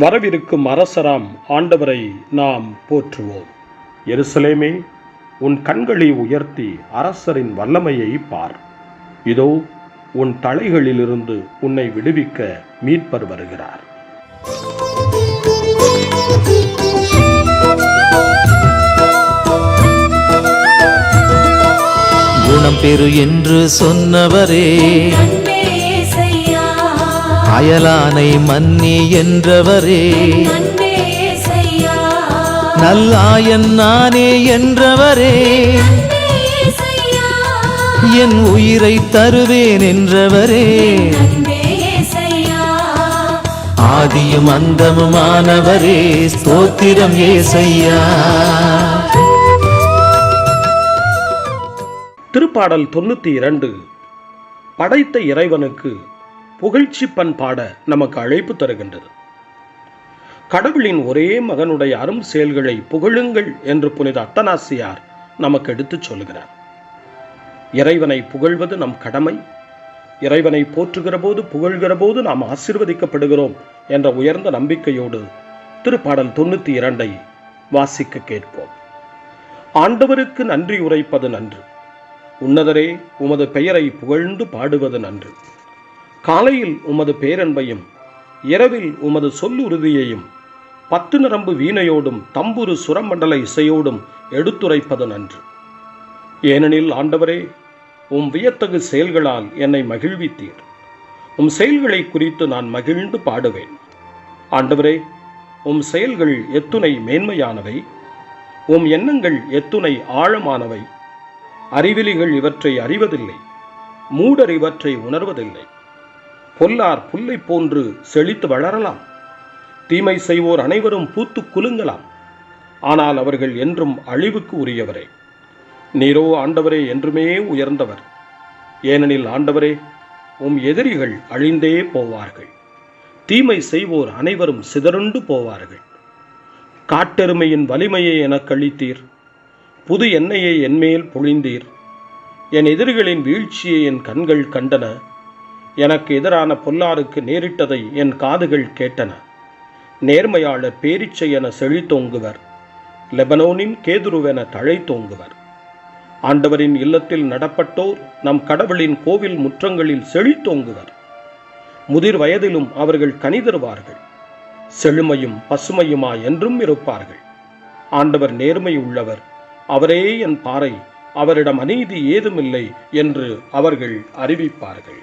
வரவிருக்கும் அரசராம் ஆண்டவரை நாம் போற்றுவோம். எருசலேமே உன் கண்களை உயர்த்தி அரசரின் வல்லமையை பார். இதோ உன் தலைகளிலிருந்து உன்னை விடுவிக்க மீட்பர் வருகிறார். குணம் பெறு என்று சொன்னவரே. அயலானை மன்னி என்றவரே. நல்லாயன் நானே என்றவரே. என் உயிரை தருவேன் என்றவரே. ஆதியும் அந்தமுமானவரே. ஸ்தோத்திரம் ஏசையா. திருப்பாடல் தொண்ணூத்தி இரண்டு. படைத்த இறைவனுக்கு புகழ்ச்சி பண்பாட நமக்கு அழைப்பு தருகின்றது. கடவுளின் ஒரே மகனுடைய அரும் செயல்களை புகழுங்கள் என்று புனித அத்தனாசியார் நமக்கு எடுத்துச் சொல்கிறார் இறைவனை புகழ்வது நம் கடமை. இறைவனை போற்றுகிற போது புகழ்கிற போது நாம் ஆசிர்வதிக்கப்படுகிறோம் என்ற உயர்ந்த நம்பிக்கையோடு திருப்பாடல் தொண்ணூத்தி இரண்டை வாசிக்க கேட்போம். ஆண்டவருக்கு நன்றி உரைப்பது நன்று. உன்னதரே உமது பெயரை புகழ்ந்து பாடுவது நன்று. காலையில் உமது பேரன்பையும் இரவில் உமது சொல்லுறுதியையும் பத்து நரம்பு வீணையோடும் தம்புரு சுரமண்டல இசையோடும் எடுத்துரைப்பது நன்று. ஏனெனில் ஆண்டவரே உம் வியத்தகு செயல்களால் என்னை மகிழ்வித்தீர். உம் செயல்களை குறித்து நான் மகிழ்ந்து பாடுவேன். ஆண்டவரே உம் செயல்கள் எத்துணை மேன்மையானவை. உம் எண்ணங்கள் எத்துணை ஆழமானவை. அறிவிலிகள் இவற்றை அறிவதில்லை. மூடர் இவற்றை உணர்வதில்லை. பொல்லார் புல்லை போன்று செழித்து வளரலாம். தீமை செய்வோர் அனைவரும் பூத்து குலுங்கலாம். ஆனால் அவர்கள் என்றும் அழிவுக்கு உரியவரே. நீரோ ஆண்டவரே என்றுமே உயர்ந்தவர். ஏனெனில் ஆண்டவரே உம் எதிரிகள் அழிந்தே போவார்கள். தீமை செய்வோர் அனைவரும் சிதறுண்டு போவார்கள். காட்டெருமையின் வலிமையை எனக் கழித்தீர் புது எண்ணெயை என்மேல் பொழிந்தீர். என் எதிரிகளின் வீழ்ச்சியை என் கண்கள் கண்டன. எனக்கு எதிரான பொல்லாருக்கு நேரிட்டதை என் காதுகள் கேட்டன. நேர்மையாளர் பேரிச்சை என செழித்தோங்குவர் லெபனோனின் கேதுருவென தழைத்தோங்குவர் ஆண்டவரின் இல்லத்தில் நடப்பட்டோர் நம் கடவுளின் கோவில் முற்றங்களில் செழித்தோங்குவர் முதிர் வயதிலும் அவர்கள் கனி தருவார்கள் செழுமையும் பசுமையுமா என்றும் இருப்பார்கள். ஆண்டவர் நேர்மை உள்ளவர். அவரே என் பாறை. அவரிடம் அநீதி ஏதுமில்லை என்று அவர்கள் அறிவிப்பார்கள்.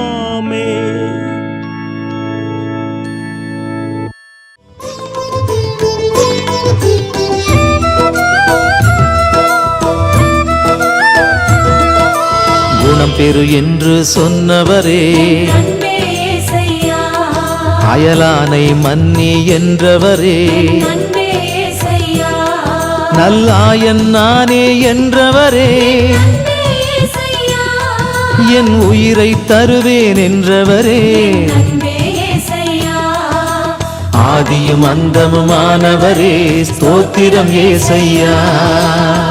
பெறு என்று சொன்னவரே. அயலானை மன்னி என்றவரே. நல்லாயன் நானே என்றவரே. என் உயிரை தருவேன் என்றவரே. ஆதியும் அந்தமுமானவரே. ஸ்தோத்திரம் ஏசையா.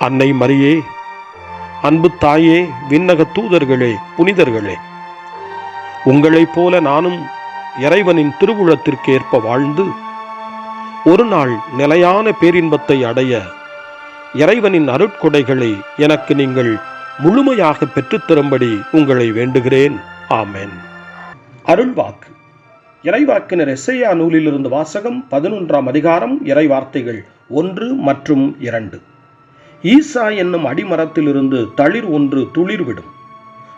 அன்னை மரியே அன்பு தாயே விண்ணக தூதர்களே புனிதர்களே. உங்களைப் போல நானும் இறைவனின் திருவுளத்திற்கேற்ப வாழ்ந்து ஒரு நாள் நிலையான பேரின்பத்தை அடைய இறைவனின் அருட்கொடைகளை எனக்கு நீங்கள் முழுமையாக பெற்றுத்தரும்படி உங்களை வேண்டுகிறேன். ஆமேன். அருள்வாக்கு. இறைவாக்கினர் எஸ்ஐயா நூலிலிருந்து வாசகம் பதினொன்றாம் அதிகாரம் இறைவார்த்தைகள் ஒன்று மற்றும் இரண்டு. ஈசா என்னும் அடிமரத்திலிருந்து தளிர் ஒன்று துளிர்விடும்.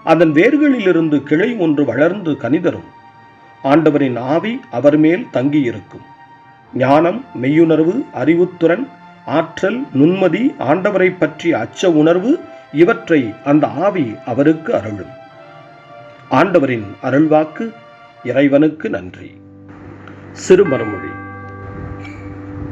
அதன் வேர்களிலிருந்து கிளை ஒன்று வளர்ந்து கனிதரும். ஆண்டவரின் ஆவி அவர் மேல் தங்கியிருக்கும். ஞானம் மெய்யுணர்வு அறிவுத்துறன் ஆற்றல் நுண்மதி ஆண்டவரை பற்றிய அச்ச உணர்வு இவற்றை அந்த ஆவி அவருக்கு அருளும். ஆண்டவரின் அருள்வாக்கு இறைவனுக்கு நன்றி. சிறுமரமொழி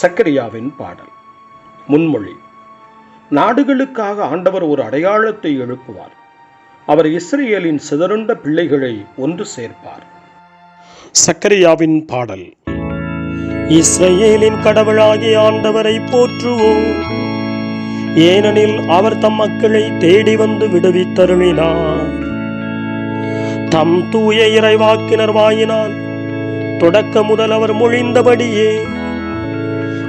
சக்கரியாவின் பாடல். முன்மொழி. நாடுகளுக்காக ஆண்டவர் ஒரு அடையாளத்தை எழுப்புவார். அவர் இஸ்ரேலின் சிதறுண்ட பிள்ளைகளை ஒன்று சேர்ப்பார். சக்கரியாவின் பாடல். இஸ்ரேலின் கடவுளாகிய ஆண்டவரை போற்றுவோம். ஏனெனில் அவர் தம் மக்களை தேடி வந்து விடுவித்தருளினார். தம் தூய இறைவாக்கினர் வாயினால் தொடக்க முதல் அவர் மொழிந்தபடியே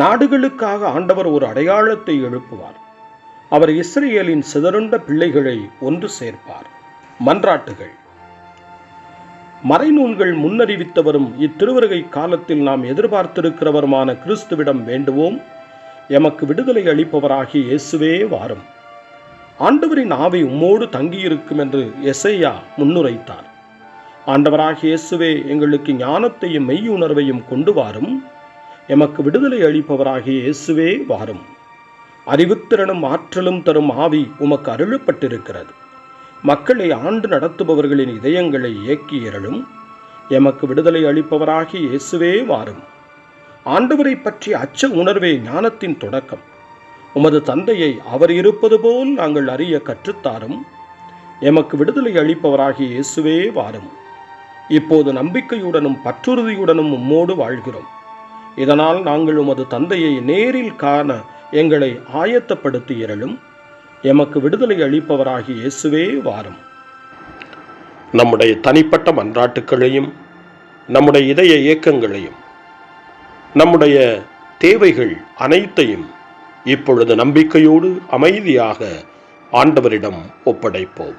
நாடுகளுக்காக ஆண்டவர் ஒரு அடையாளத்தை எழுப்புவார். அவர் இஸ்ரேலின் சிதறுண்ட பிள்ளைகளை ஒன்று சேர்ப்பார். மன்றாட்டுகள். மறைநூல்கள் முன்னறிவித்தவரும் இத்திருவருகை காலத்தில் நாம் எதிர்பார்த்திருக்கிறவருமான கிறிஸ்துவிடம் வேண்டுவோம். எமக்கு விடுதலை அளிப்பவராகிய இயேசுவே வாரும். ஆண்டவரின் ஆவி உம்மோடு தங்கியிருக்கும் என்று எசையா முன்னுரைத்தார். ஆண்டவராகிய இயேசுவே எங்களுக்கு ஞானத்தையும் மெய்யுணர்வையும் கொண்டு வாரும். எமக்கு விடுதலை அளிப்பவராகிய இயேசுவே வாரும். அறிவுத்திறனும் ஆற்றலும் தரும் ஆவி உமக்கு அருளப்பட்டிருக்கிறது. மக்களை ஆண்டு நடத்துபவர்களின் இதயங்களை இயக்கியறலும் எமக்கு விடுதலை அளிப்பவராகிய இயேசுவே வாரும். ஆண்டவரை பற்றிய அச்ச உணர்வே ஞானத்தின் தொடக்கம். உமது தந்தையை அவர் இருப்பது போல் நாங்கள் அறிய கற்றுத்தாரும். எமக்கு விடுதலை அளிப்பவராகிய இயேசுவே வாரும். இப்போது நம்பிக்கையுடனும் பற்றுறுதியுடனும் உம்மோடு வாழ்கிறோம். இதனால் நாங்கள் உமது தந்தையை நேரில் காண எங்களை ஆயத்தப்படுத்தியறலும் எமக்கு விடுதலை அளிப்பவராகி இயேசுவே வாரும். நம்முடைய தனிப்பட்ட மன்றாட்டுக்களையும் நம்முடைய இதய இயக்கங்களையும் நம்முடைய தேவைகள் அனைத்தையும் இப்பொழுது நம்பிக்கையோடு அமைதியாக ஆண்டவரிடம் ஒப்படைப்போம்.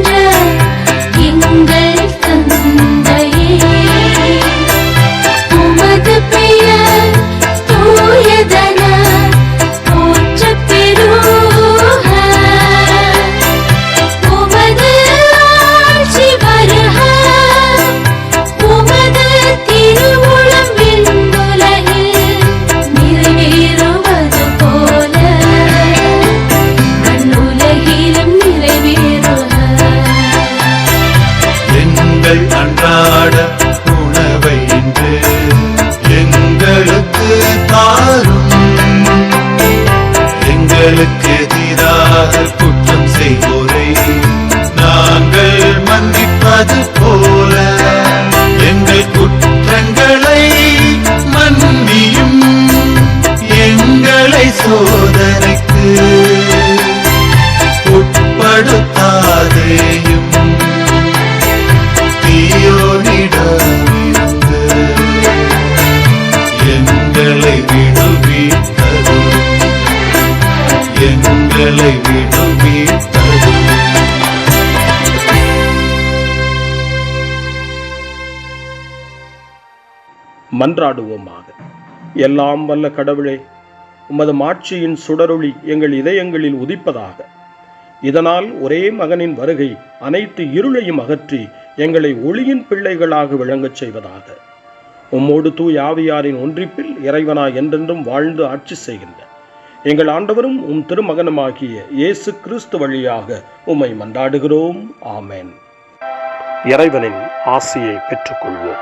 மன்றாடுவோமாக. எல்லாம் வல்ல கடவுளே உமது மாட்சியின் சுடரொளி எங்கள் இதயங்களில் உதிப்பதாக. இதனால் ஒரே மகனின் வருகை அனைத்து இருளையும் அகற்றி எங்களை ஒளியின் பிள்ளைகளாக விளங்கச் செய்வதாக. உம்மோடு தூய் ஆவியாரின் ஒன்றிப்பில் இறைவனா என்றென்றும் வாழ்ந்து ஆட்சி செய்கின்ற எங்கள் ஆண்டவரும் உம் திருமகனுமாகிய இயேசு கிறிஸ்து வழியாக உம்மை மன்றாடுகிறோம். ஆமேன். இறைவனின் ஆசியை பெற்றுக்கொள்வோம்.